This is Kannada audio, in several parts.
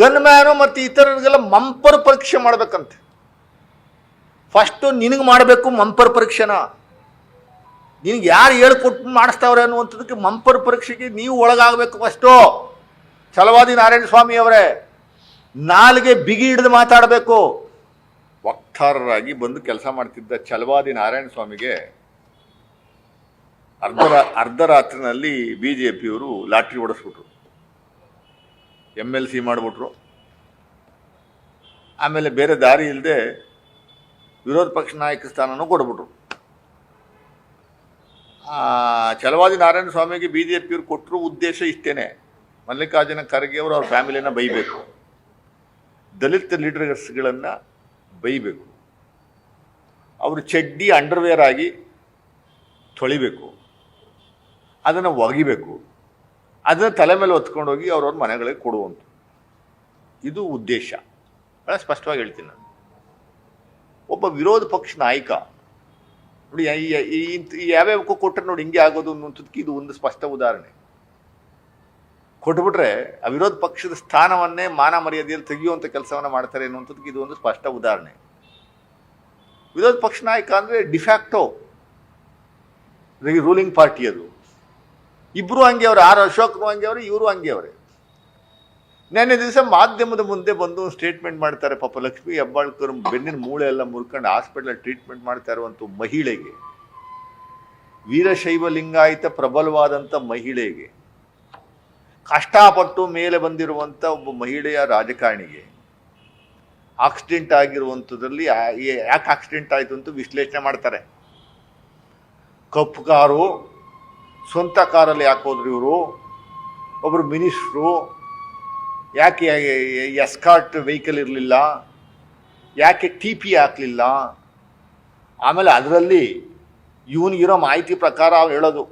ಗನ್ ಮ್ಯಾನು ಮತ್ತು ಇತರರಿಗೆಲ್ಲ ಮಂಪರ್ ಪರೀಕ್ಷೆ ಮಾಡಬೇಕಂತೆ. ಫಸ್ಟು ನಿನಗೆ ಮಾಡಬೇಕು ಮಂಪರ್ ಪರೀಕ್ಷೆನ. ನಿನಗೆ ಯಾರು ಹೇಳ್ಕೊಟ್ಟು ಮಾಡಿಸ್ತಾವ್ರೆ ಅನ್ನುವಂಥದ್ದಕ್ಕೆ ಮಂಪರ್ ಪರೀಕ್ಷೆಗೆ ನೀವು ಒಳಗಾಗಬೇಕು ಫಸ್ಟು ಛಲವಾದಿ ನಾರಾಯಣ ಸ್ವಾಮಿ ಅವರೇ ನಾಲಿಗೆ ಬಿಗಿ ಹಿಡಿದು ಮಾತಾಡಬೇಕು. ವಕ್ತಾರರಾಗಿ ಬಂದು ಕೆಲಸ ಮಾಡ್ತಿದ್ದ ಛಲವಾದಿ ನಾರಾಯಣ ಸ್ವಾಮಿಗೆ ಅರ್ಧ ಅರ್ಧರಾತ್ರಿನಲ್ಲಿ ಅರ್ಧ ರಾತ್ರಿನಲ್ಲಿ ಬಿ ಜೆ ಪಿಯವರು ಲಾಟ್ರಿ ಓಡಿಸ್ಬಿಟ್ರು ಎಂ ಎಲ್ ಸಿ ಮಾಡಿಬಿಟ್ರು. ಆಮೇಲೆ ಬೇರೆ ದಾರಿ ಇಲ್ಲದೆ ವಿರೋಧ ಪಕ್ಷ ನಾಯಕ ಸ್ಥಾನನೂ ಕೊಡ್ಬಿಟ್ರು. ಆ, ಛಲವಾದಿ ನಾರಾಯಣ ಸ್ವಾಮಿಗೆ ಬಿ ಜೆ ಪಿಯವ್ರು ಕೊಟ್ಟರು ಉದ್ದೇಶ ಇಷ್ಟೇನೆ. ಮಲ್ಲಿಕಾರ್ಜುನ ಖರ್ಗೆ ಅವರು ಅವ್ರ ಫ್ಯಾಮಿಲಿನ ಬೈಬೇಕು. ದಲಿತ ಲೀಡರ್ಸ್ಗಳನ್ನು ಬೈಬೇಕು. ಅವರು ಚಡ್ಡಿ ಅಂಡರ್ವೇರ್ ಆಗಿ ತೊಳಿಬೇಕು. ಅದನ್ನು ಒಗಿಬೇಕು. ಅದನ್ನು ತಲೆ ಮೇಲೆ ಹೊತ್ಕೊಂಡೋಗಿ ಅವ್ರವ್ರ ಮನೆಗಳಿಗೆ ಕೊಡುವಂಥ ಇದು ಉದ್ದೇಶ. ಭಾಳ ಸ್ಪಷ್ಟವಾಗಿ ಹೇಳ್ತೀನಿ ನಾನು. ಒಬ್ಬ ವಿರೋಧ ಪಕ್ಷ ನಾಯಕ, ನೋಡಿ ಯಾವ್ಯಾವಕ್ಕೂ ಕೊಟ್ಟರೆ ನೋಡಿ ಹಿಂಗೆ ಆಗೋದು ಅನ್ನುವಂಥದ್ದಕ್ಕೆ ಇದು ಒಂದು ಸ್ಪಷ್ಟ ಉದಾಹರಣೆ. ಕೊಟ್ಬಿಟ್ರೆ ಆ ವಿರೋಧ ಪಕ್ಷದ ಸ್ಥಾನವನ್ನೇ ಮಾನ ಮರ್ಯಾದೆಯಲ್ಲಿ ತೆಗೆಯುವಂಥ ಕೆಲಸವನ್ನು ಮಾಡ್ತಾರೆ ಅನ್ನುವಂಥದ್ದಕ್ಕೆ ಇದು ಒಂದು ಸ್ಪಷ್ಟ ಉದಾಹರಣೆ. ವಿರೋಧ ಪಕ್ಷ ನಾಯಕ ಅಂದರೆ ಡಿಫ್ಯಾಕ್ಟೋ ರೂಲಿಂಗ್ ಪಾರ್ಟಿ ಅದು. ಇಬ್ರು ಹಂಗೆ ಅವ್ರು, ಆರ್ ಅಶೋಕ್ ಹಂಗೆ ಅವ್ರೆ, ಇವರು ಹಂಗೆ ಅವರೇ. ನೆನ್ನೆ ದಿವಸ ಮಾಧ್ಯಮದ ಮುಂದೆ ಬಂದು ಸ್ಟೇಟ್ಮೆಂಟ್ ಮಾಡ್ತಾರೆ, ಪಾಪ ಲಕ್ಷ್ಮಿ ಹೆಬ್ಬಾಳ್ಕರ್ ಬೆನ್ನಿನ ಮೂಳೆ ಎಲ್ಲ ಮುರ್ಕೊಂಡು ಹಾಸ್ಪಿಟಲ್ ಟ್ರೀಟ್ಮೆಂಟ್ ಮಾಡ್ತಾ ಇರುವಂಥ ಮಹಿಳೆಗೆ. ವೀರಶೈವ ಲಿಂಗಾಯತ ಪ್ರಬಲವಾದಂಥ ಮಹಿಳೆಗೆ. ಕಷ್ಟಪಟ್ಟು ಮೇಲೆ ಬಂದಿರುವಂಥ ಒಬ್ಬ ಮಹಿಳೆಯ ರಾಜಕಾರಣಿಗೆ. ಆಕ್ಸಿಡೆಂಟ್ ಆಗಿರುವಂಥದ್ರಲ್ಲಿ ಯಾಕೆ ಆಕ್ಸಿಡೆಂಟ್ ಆಯಿತು ಅಂತ ವಿಶ್ಲೇಷಣೆ ಮಾಡ್ತಾರೆ. ಕಪ್ಪು ಕಾರು ಸ್ವಂತ ಕಾರಲ್ಲಿ ಯಾಕೆ ಹೋದ್ರು ಇವರು ಒಬ್ಬರು ಮಿನಿಸ್ಟ್ರು, ಯಾಕೆ ಎಸ್ಕಾರ್ಟ್ ವೆಹಿಕಲ್ ಇರಲಿಲ್ಲ, ಯಾಕೆ ಟಿ ಪಿ ಹಾಕಲಿಲ್ಲ, ಆಮೇಲೆ ಅದರಲ್ಲಿ ಇವನಿಗಿರೋ ಮಾಹಿತಿ ಪ್ರಕಾರ ಅವ್ರು ಹೇಳೋದು.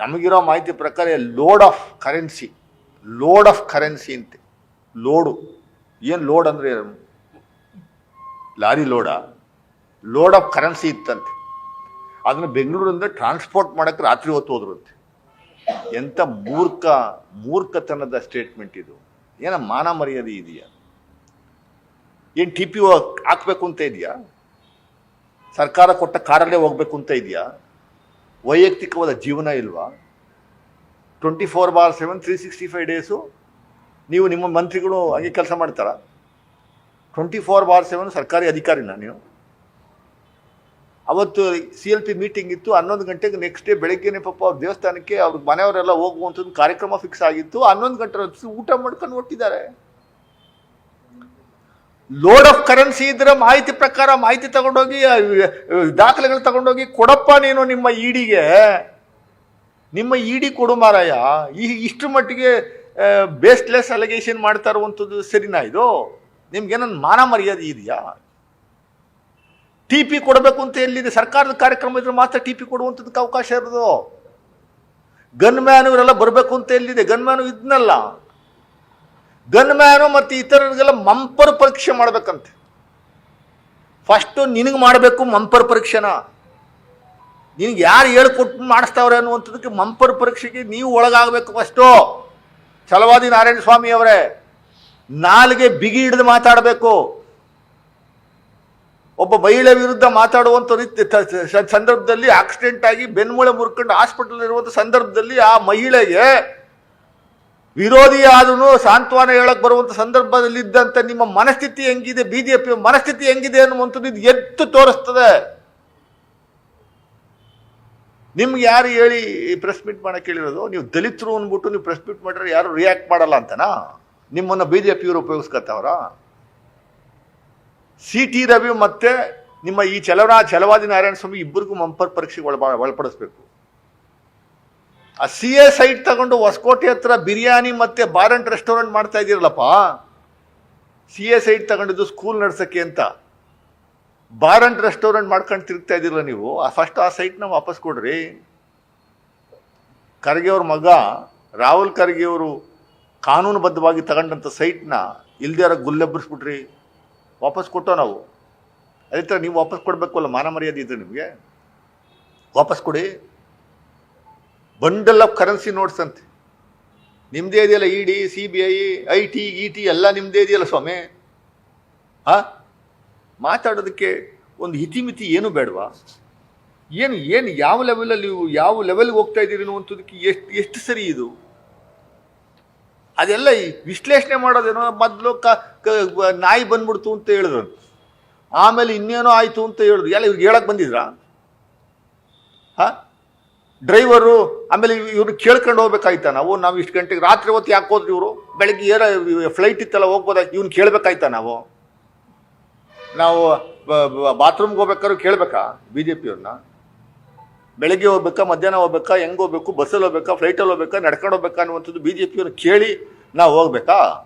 ನಮಗಿರೋ ಮಾಹಿತಿ ಪ್ರಕಾರ load of currency, load of currency ಅಂತೆ, ಲೋಡು. ಏನು ಲೋಡ್ ಅಂದರೆ, ಲಾರಿ ಲೋಡಾ? ಲೋಡ್ ಆಫ್ ಕರೆನ್ಸಿ ಇತ್ತಂತೆ. ಅದನ್ನು ಬೆಂಗಳೂರಿಂದ ಟ್ರಾನ್ಸ್ಪೋರ್ಟ್ ಮಾಡೋಕ್ಕೆ ರಾತ್ರಿ ಹೊತ್ತು ಹೋದ್ರಂತೆ. ಎಂಥ ಮೂರ್ಖ, ಮೂರ್ಖತನದ ಸ್ಟೇಟ್ಮೆಂಟ್ ಇದು. ಏನೋ ಮಾನ ಮರ್ಯಾದೆ ಇದೆಯಾ? ಏನು ಟಿ ಪಿ ಹಾಕಬೇಕು ಅಂತ ಇದೆಯಾ? ಸರ್ಕಾರ ಕೊಟ್ಟ ಕಾರಲ್ಲೇ ಹೋಗಬೇಕು ಅಂತ ಇದೆಯಾ? ವೈಯಕ್ತಿಕವಾದ ಜೀವನ ಇಲ್ವಾ? Twenty four by seven three sixty five days ನೀವು ನಿಮ್ಮ ಮಂತ್ರಿಗಳು ಹಂಗೆ ಕೆಲಸ ಮಾಡ್ತಾರಾ? ಟ್ವೆಂಟಿ ಫೋರ್ ಬಾರ್ ಸೆವೆನ್ ಸರ್ಕಾರಿ ಅಧಿಕಾರಿನ ನೀವು? ಅವತ್ತು ಸಿ ಎಲ್ ಪಿ ಮೀಟಿಂಗ್ ಇತ್ತು, ಹನ್ನೊಂದು ಗಂಟೆಗೆ ನೆಕ್ಸ್ಟ್ ಡೇ ಬೆಳಗ್ಗೆನೇ ಪಾಪ ಅವ್ರ ದೇವಸ್ಥಾನಕ್ಕೆ ಅವ್ರ ಮನೆಯವರೆಲ್ಲ ಹೋಗುವಂಥದ್ದು ಕಾರ್ಯಕ್ರಮ ಫಿಕ್ಸ್ ಆಗಿತ್ತು. ಹನ್ನೊಂದು ಗಂಟೆ ಊಟ ಮಾಡ್ಕೊಂಡು ಹೊಟ್ಟಿದ್ದಾರೆ ಲೋಡ್ ಆಫ್ ಕರೆನ್ಸಿ ಇದ್ರೆ ಮಾಹಿತಿ ಪ್ರಕಾರ ಮಾಹಿತಿ ತಗೊಂಡೋಗಿ ದಾಖಲೆಗಳು ತಗೊಂಡೋಗಿ ಕೊಡಪ್ಪ ನೀನು ನಿಮ್ಮ ಇಡಿಗೆ ನಿಮ್ಮ ಇಡಿ ಕೊಡು ಮಾರಾಯ. ಈ, ಇಷ್ಟು ಮಟ್ಟಿಗೆ ಬೇಸ್ಲೆಸ್ ಅಲಿಗೇಷನ್ ಮಾಡ್ತಾ ಇರುವಂಥದ್ದು ಸರಿನಾ ಇದು? ನಿಮ್ಗೇನೊಂದು ಮಾನ ಮರ್ಯಾದೆ ಇದೆಯಾ? ಟಿ ಪಿ ಕೊಡಬೇಕು ಅಂತ ಎಲ್ಲಿದೆ? ಸರ್ಕಾರದ ಕಾರ್ಯಕ್ರಮ ಇದ್ರೆ ಮಾತ್ರ ಟಿ ಪಿ ಕೊಡುವಂಥದಕ್ಕೆ ಅವಕಾಶ ಇರೋದು. ಗನ್ ಮ್ಯಾನ್ ಇವರೆಲ್ಲ ಬರಬೇಕು ಅಂತ ಎಲ್ಲಿದೆ? ಗನ್ ಮ್ಯಾನು ಇದ್ನಲ್ಲ. ಗನ್ ಮ್ಯಾನು ಮತ್ತು ಇತರರಿಗೆಲ್ಲ ಮಂಪರ್ ಪರೀಕ್ಷೆ ಮಾಡಬೇಕಂತೆ. ಫಸ್ಟು ನಿನಗೆ ಮಾಡಬೇಕು ಮಂಪರ್ ಪರೀಕ್ಷೆನ. ನಿನಗೆ ಯಾರು ಹೇಳ್ಕೊಟ್ಟು ಮಾಡಿಸ್ತಾವ್ರೆ ಅನ್ನುವಂಥದಕ್ಕೆ ಮಂಪರ್ ಪರೀಕ್ಷೆಗೆ ನೀವು ಒಳಗಾಗಬೇಕು ಫಸ್ಟು. ಛಲವಾದಿ ನಾರಾಯಣ ಸ್ವಾಮಿ ಅವರೇ. ನಾಲ್ಗೆ ಬಿಗಿ ಹಿಡಿದು ಮಾತಾಡಬೇಕು. ಒಬ್ಬ ಮಹಿಳೆ ವಿರುದ್ಧ ಮಾತಾಡುವಂಥ ರೀತಿ ಸಂದರ್ಭದಲ್ಲಿ ಆಕ್ಸಿಡೆಂಟ್ ಆಗಿ ಬೆನ್ಮೂಳೆ ಮುರ್ಕೊಂಡು ಹಾಸ್ಪಿಟಲ್ ಇರುವಂಥ ಸಂದರ್ಭದಲ್ಲಿ ಆ ಮಹಿಳೆಗೆ ವಿರೋಧಿ ಆದ್ರೂ ಸಾಂತ್ವನ ಹೇಳಕ್ ಬರುವಂಥ ಸಂದರ್ಭದಲ್ಲಿ ಇದ್ದಂಥ ನಿಮ್ಮ ಮನಸ್ಥಿತಿ ಹೆಂಗಿದೆ ಬಿಜೆಪಿ ಮನಸ್ಥಿತಿ ಹೆಂಗಿದೆ ಅನ್ನುವಂಥದ್ದು ಇದು ಎತ್ತು ತೋರಿಸ್ತದೆ. ನಿಮ್ಗೆ ಯಾರು ಹೇಳಿ ಪ್ರೆಸ್ ಮೀಟ್ ಮಾಡಕ್ಕೆ ಹೇಳಿರೋದು? ನೀವು ದಲಿತರು ಅಂದ್ಬಿಟ್ಟು ನೀವು ಪ್ರೆಸ್ ಮೀಟ್ ಮಾಡಿದ್ರೆ ಯಾರು ರಿಯಾಕ್ಟ್ ಮಾಡಲ್ಲ ಅಂತನಾ? ನಿಮ್ಮನ್ನು ಬಿ ಜೆ ಪಿಯವರು ಉಪಯೋಗಿಸ್ಕೊತಾವ್ರ ಸಿ ಟಿ ರವಿ ಮತ್ತೆ ನಿಮ್ಮ ಈ ಚಲವನ ಚಲವಾದಿ ನಾರಾಯಣ ಸ್ವಾಮಿ ಇಬ್ಬರಿಗೂ ಮಂಪರ್ ಪರೀಕ್ಷೆಗೆ ಒಳ ಒಳಪಡಿಸ್ಬೇಕು. ಆ ಸಿ ಎ ಸೈಟ್ ತಗೊಂಡು ಹೊಸಕೋಟೆ ಹತ್ರ ಬಿರಿಯಾನಿ ಮತ್ತೆ ಬಾರ್ ಅಂಡ್ ರೆಸ್ಟೋರೆಂಟ್ ಮಾಡ್ತಾ ಇದ್ದೀರಲ್ಲಪ್ಪ. ಸಿ ಎ ಸೈಟ್ ತಗೊಂಡಿದ್ದು ಸ್ಕೂಲ್ ನಡ್ಸಕ್ಕೆ ಅಂತ. ಬಾರ್ ಅಂಡ್ ರೆಸ್ಟೋರೆಂಟ್ ಮಾಡ್ಕೊಂಡು ತಿರುಗ್ತಾ ಇದ್ದೀರಲ್ಲ ನೀವು. ಆ ಫಸ್ಟ್ ಆ ಸೈಟ್ನ ವಾಪಸ್ ಕೊಡ್ರಿ. ಖರ್ಗೆ ಅವ್ರ ಮಗ, ರಾಹುಲ್ ಖರ್ಗೆ ಅವರು ಕಾನೂನುಬದ್ಧವಾಗಿ ತಗೊಂಡಂಥ ಸೈಟ್ನ ಇಲ್ದೇ ಗುಲ್ಲೆಬ್ಬರಿಸ್ಬಿಟ್ರಿ ವಾಪಸ್ ಕೊಟ್ಟೋ ನಾವು. ಅದೇ ಥರ ನೀವು ವಾಪಸ್ ಕೊಡಬೇಕು ಅಲ್ಲ ಮಾನ ಮರ್ಯಾದೆ ಇದ್ರೆ ನಿಮಗೆ. ವಾಪಸ್ ಕೊಡಿ. ಬಂಡಲ್ ಆಫ್ ಕರೆನ್ಸಿ ನೋಟ್ಸ್ ಅಂತೆ. ನಿಮ್ಮದೇ ಇದೆಯಲ್ಲ E D C B I I T E T ಎಲ್ಲ ನಿಮ್ಮದೇ ಇದೆಯಲ್ಲ ಸ್ವಾಮಿ? ಹಾಂ ಮಾತಾಡೋದಕ್ಕೆ ಒಂದು ಇತಿಮಿತಿ ಏನು ಬೇಡವಾ? ಏನು ಏನು, ಯಾವ ಲೆವೆಲಲ್ಲಿ ನೀವು, ಯಾವ ಲೆವೆಲ್ಗೆ ಹೋಗ್ತಾ ಇದ್ದೀರಿ ಅನ್ನುವಂಥದ್ದಕ್ಕೆ ಎಷ್ಟು ಎಷ್ಟು ಸರಿ ಇದು? ಅದೆಲ್ಲ ಈ ವಿಶ್ಲೇಷಣೆ ಮಾಡೋದೇನೋ ಮೊದಲು ಕ ನಾಯಿ ಬಂದ್ಬಿಡ್ತು ಅಂತ ಹೇಳಿದ್ರು. ಆಮೇಲೆ ಇನ್ನೇನೋ ಆಯಿತು ಅಂತ ಹೇಳಿದ್ರು. ಎಲ್ಲ ಇವ್ರಿಗೆ ಹೇಳಕ್ಕೆ ಬಂದಿದ್ರಾ? ಹಾ? ಡ್ರೈವರು, ಆಮೇಲೆ ಇವ್ರು ಕೇಳ್ಕೊಂಡು ಹೋಗ್ಬೇಕಾಯ್ತಾ ನಾವು ನಾವು ಇಷ್ಟು ಗಂಟೆಗೆ ರಾತ್ರಿ ಹೊತ್ತು ಯಾಕೆ ಹೋದ್ರಿ ಇವರು? ಬೆಳಗ್ಗೆ ಏರ ಫ್ಲೈಟ್ ಇತ್ತಲ್ಲ, ಹೋಗ್ಬೋದ? ಇವ್ನು ಕೇಳಬೇಕಾಯ್ತಾ ನಾವು? ನಾವು ಬಾತ್ರೂಮ್ಗೆ ಹೋಗ್ಬೇಕಾದ್ರೂ ಕೇಳಬೇಕಾ? ಬಿ ಜೆ ಪಿಯವ್ರನ್ನ ಬೆಳಗ್ಗೆ ಹೋಗ್ಬೇಕಾ, ಮಧ್ಯಾಹ್ನ ಹೋಗ್ಬೇಕಾ, ಹೆಂಗೆ ಹೋಗ್ಬೇಕು, ಬಸ್ಸಲ್ಲಿ ಹೋಗ್ಬೇಕಾ ಫ್ಲೈಟಲ್ಲಿ ಹೋಗ್ಬೇಕಾ, ನಡ್ಕೊಂಡು ಹೋಗ್ಬೇಕಾ ಅನ್ನುವಂಥದ್ದು ಬಿ ಜೆ ಪಿಯನ್ನು ಕೇಳಿ ನಾವು ಹೋಗ್ಬೇಕಾ?